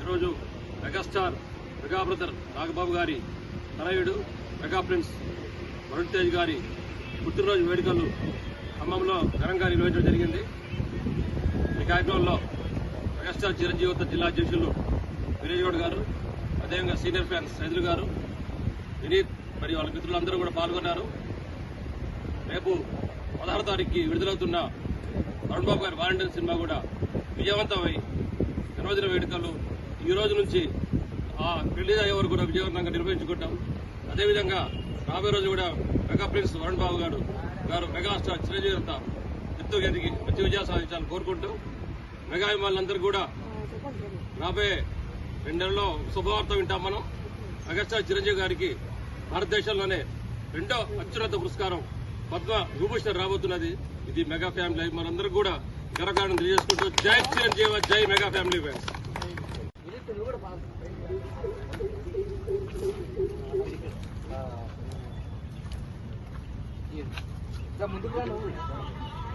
ఈరోజు megastar mega brother Nagababu గారి తరయుడు మెగా ప్రిన్స్ వరుణ్ తేజ్ గారి పుట్టినరోజు వేడుకలు ఖమ్మంలో ఘనంగా నిర్వహించడం జరిగింది. కార్యక్రమంలో మెగాస్టార్ చిరంజీవిత జిల్లా అధ్యక్షులు వినయ్ గౌడ్ గారు అదేవిధంగా సీనియర్ ఫ్యాన్స్ సైదులు గారు వినీత్ మరియు వాళ్ళ మిత్రులందరూ కూడా పాల్గొన్నారు. రేపు పదహారు తారీఖుకి విడుదలవుతున్న వరుణ్ బాబు గారి వాలంటీర్ సినిమా కూడా విజయవంతమై జన్మదిన వేడుకలు ఈ రోజు నుంచి ఆ రిలీజ్ అయ్యే వరకు కూడా విజయవంతంగా నిర్వహించుకుంటాం. అదేవిధంగా రాబోయే రోజు కూడా మెగా ప్రిన్స్ వరుణ్ బాబు గారు గారు మెగాస్టార్ చిరంజీవి అంతా ఎత్తు ఎదిగి మంచి విజయాలు సాధించాలని కోరుకుంటూ మెగా అభిమానులందరూ కూడా రాబోయే రెండు నెలల్లో శుభవార్త వింటాం మనం. మెగాస్టార్ చిరంజీవి గారికి భారతదేశంలోనే రెండో అత్యున్నత పురస్కారం పద్మ విభూషణ్ రాబోతున్నది. ఇది మెగా ఫ్యామిలీ. మనందరూ కూడా గర్వకారణం తెలియజేసుకుంటూ జై చిరంజీవి జై మెగా ఫ్యామిలీ ఫ్యాన్స్. ముందుకు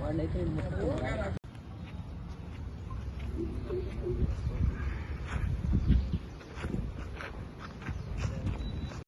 వాడినైతే